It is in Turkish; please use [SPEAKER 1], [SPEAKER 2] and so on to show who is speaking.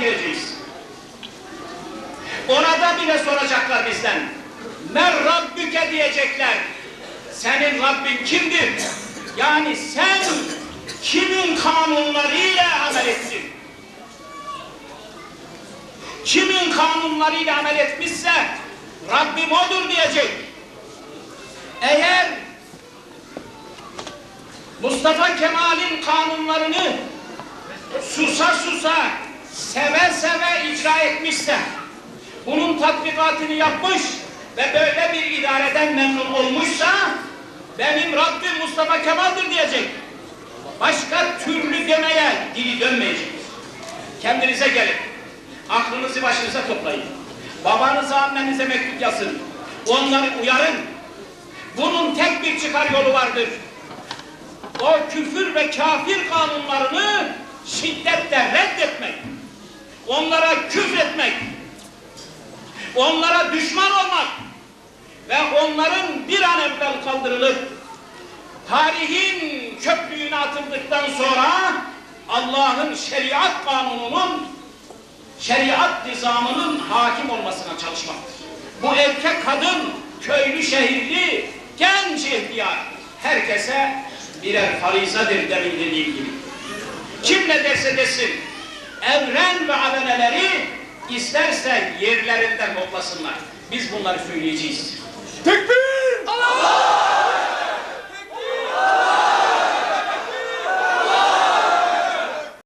[SPEAKER 1] geleceğiz. Orada bile soracaklar bizden. Men Rabbüke diyecekler. Senin Rabbin kimdir? Yani sen kimin kanunlarıyla amel ettin? Kimin kanunlarıyla amel etmişse Rabbim odur diyecek. Eğer Mustafa Kemal'in kanunlarını susa susa, seve seve icra etmişse, bunun tatbikatını yapmış ve böyle bir idareden memnun olmuşsa, benim Rabbim Mustafa Kemal'dir diyecek. Başka türlü demeye dili dönmeyecek. Kendinize gelin. Aklınızı başınıza toplayın. Babanıza, annenize mektup yazın. Onları uyarın. Bunun tek bir çıkar yolu vardır. O küfür ve kafir kanunlarını şiddetle reddetmek. Onlara küfretmek. Onlara düşman olmak. Ve onların bir an evvel kaldırılıp tarihin çöplüğüne atıldıktan sonra Allah'ın şeriat kanununun şeriat nizamının hakim olmasına çalışmaktır. Bu erkek kadın, köylü şehirli, genç ihtiyar herkese birer farizadır demin dediğim gibi. Kim ne derse desin, evren ve aveneleri isterse yerlerinden toplasınlar. Biz bunları söyleyeceğiz.
[SPEAKER 2] Tekbir!